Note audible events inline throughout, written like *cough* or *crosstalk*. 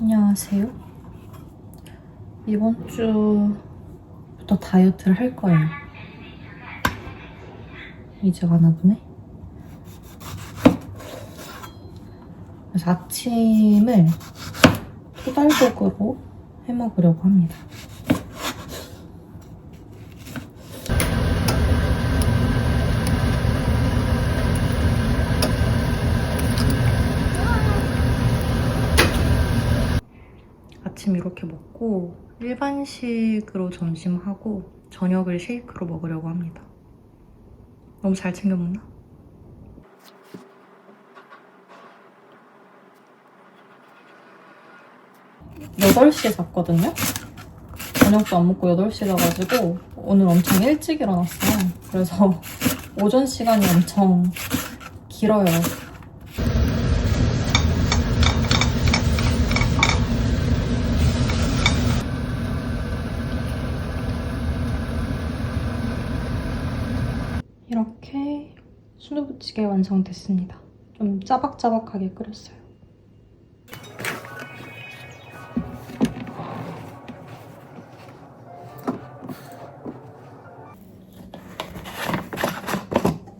안녕하세요. 이번 주부터 다이어트를 할 거예요. 이제 가나 보네. 그래서 아침을 토달독으로 해 먹으려고 합니다. 이렇게 먹고 일반식으로 점심하고 저녁을 쉐이크로 먹으려고 합니다. 너무 잘 챙겨 먹나? 여덟 시에 잤거든요? 저녁도 안 먹고 8시에 자가지고 오늘 엄청 일찍 일어났어요. 그래서 *laughs* 오전 시간이 엄청 길어요. 이렇게 순두부찌개 완성됐습니다. 좀 짜박짜박하게 끓였어요.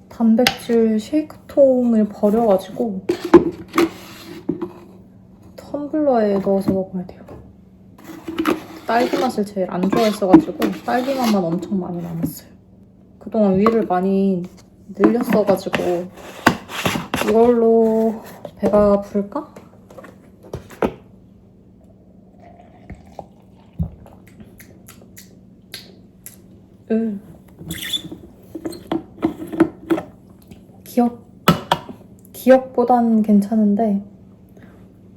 단백질 쉐이크통을 버려가지고 텀블러에 넣어서 먹어야 돼요. 딸기 맛을 제일 안 좋아했어가지고 딸기 맛만 엄청 많이 남았어요. 그동안 위를 많이 늘렸어가지고 이걸로 배가 부를까? 음. 기억 기억보단 괜찮은데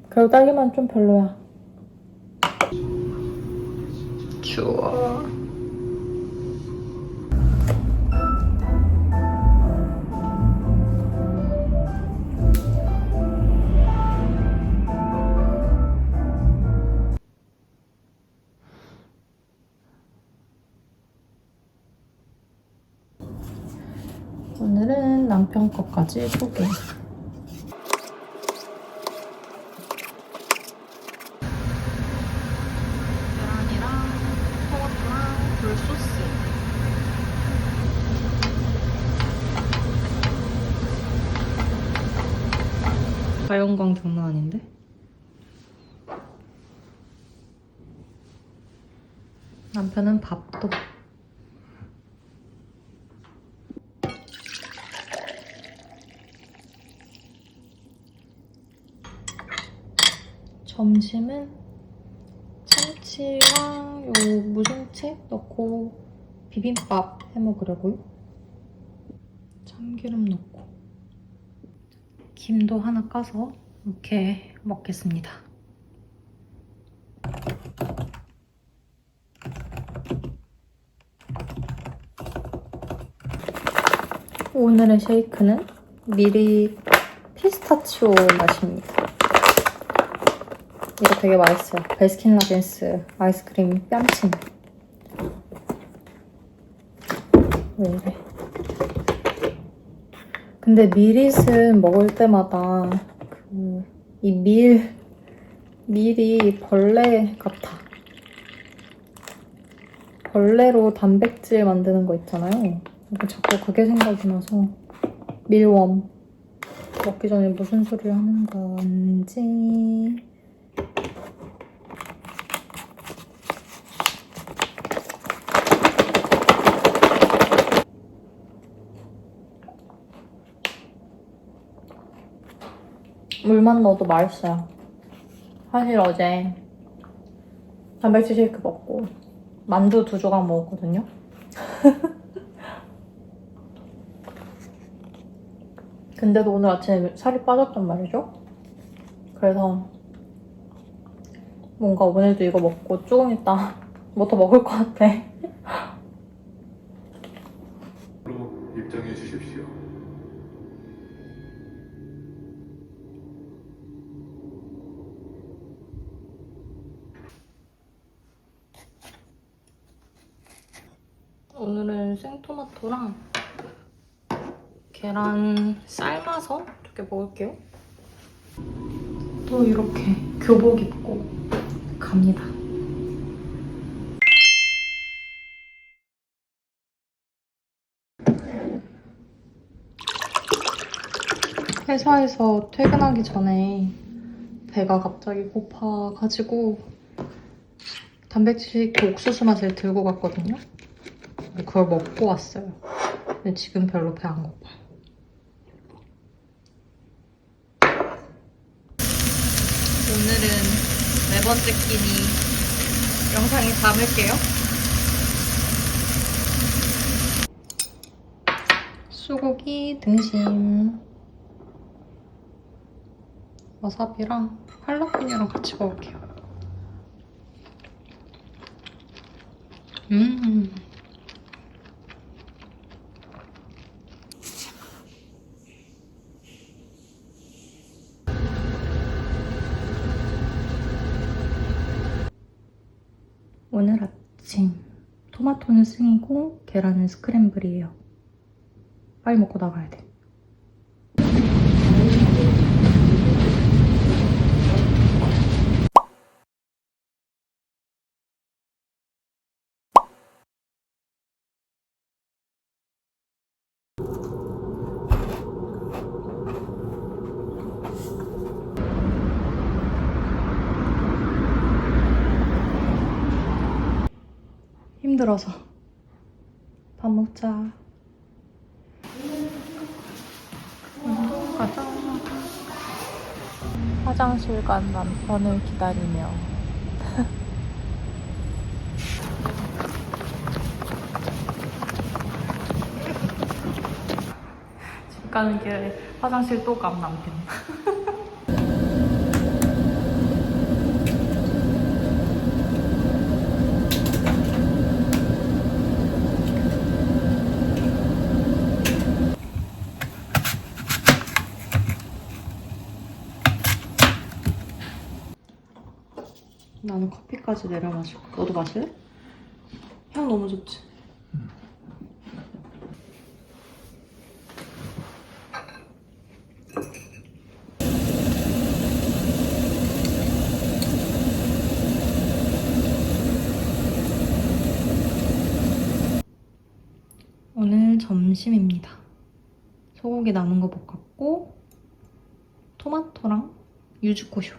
그래도 딸기만 좀 별로야. 추워. 오늘은 남편 것까지 소개. 자연광 장난 아닌데? 남편은 밥도 점심은 참치랑 요 무생채 넣고 비빔밥 해 먹으려고요. 참기름 넣고 김도 하나 까서 이렇게 먹겠습니다. 오늘의 쉐이크는 미리 피스타치오 맛입니다. 되게 맛있어요. 베스킨라빈스 아이스크림 뺨친. 왜 이래. 근데 미릿은 먹을 때마다 그, 이 밀, 밀이 벌레 같아. 벌레로 단백질 만드는 거 있잖아요. 자꾸 그게 생각이 나서 밀웜. 먹기 전에 무슨 소리를 하는 건지. 물만 넣어도 맛있어요. 사실 어제 단백질 쉐이크 먹고 만두 두 조각 먹었거든요. *laughs* 근데도 오늘 아침에 살이 빠졌단 말이죠. 그래서 뭔가 오늘도 이거 먹고 조금 있다 *laughs* 뭐 더 먹을 것 같아. 로 입장해 주십시오. 오늘은 생토마토랑 계란 삶아서 이렇게 먹을게요. 또 이렇게 교복 입고 갑니다. 회사에서 퇴근하기 전에 배가 갑자기 고파가지고 단백질 그 옥수수 맛을 들고 갔거든요. 근데 그걸 먹고 왔어요. 근데 지금 별로 배 안 고파. 오늘은 네 번째 끼니 영상에 담을게요. 소고기 등심 와사비랑 할라피뇨랑 같이 먹을게요. 음. 오늘 아침 토마토는 승이고 계란은 스크램블이에요. 빨리 먹고 나가야 돼. 힘들어서 밥 먹자. 음, 가자. 화장실 간 남편을 기다리며 *laughs* 집 가는 길에 화장실 또간 남편. *laughs* 나는 커피까지 내려 마실 거야. 너도 마실래? 향 너무 좋지? 오늘 점심입니다. 소고기 남은 거 볶았고 토마토랑 유즈코쇼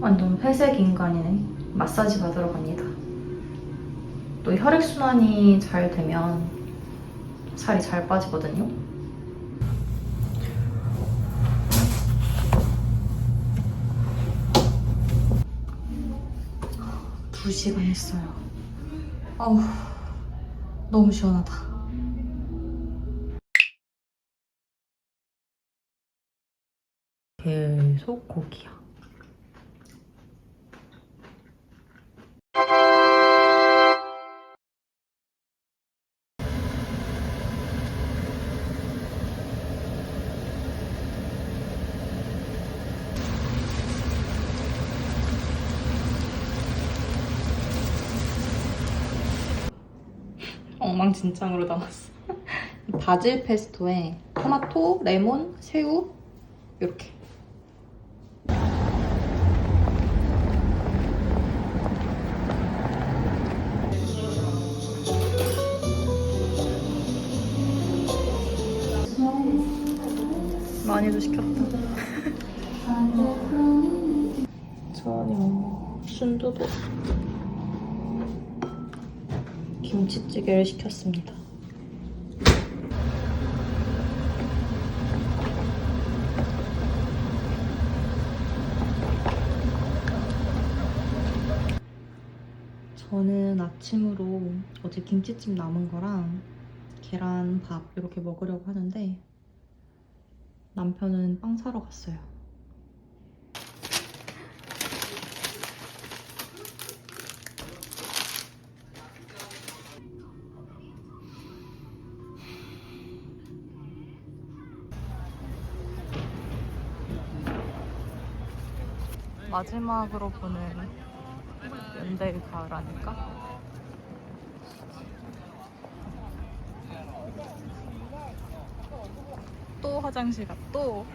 완전 회색 인간이네. 마사지 받으러 갑니다. 또 혈액순환이 잘 되면 살이 잘 빠지거든요. 두 시간 했어요. 아우, 너무 시원하다. 계속 고기야. 엉망진창으로 담았어. *laughs* 바질 페스토에 토마토, 레몬, 새우 이렇게. 많이도 시켰다. 저녁 순두부. 김치찌개를 시켰습니다. 저는 아침으로 어제 김치찜 남은 거랑 계란밥 이렇게 먹으려고 하는데 남편은 빵 사러 갔어요. 마지막으로 보는 연대의 가을 아닐까? 또 화장실 가, 또.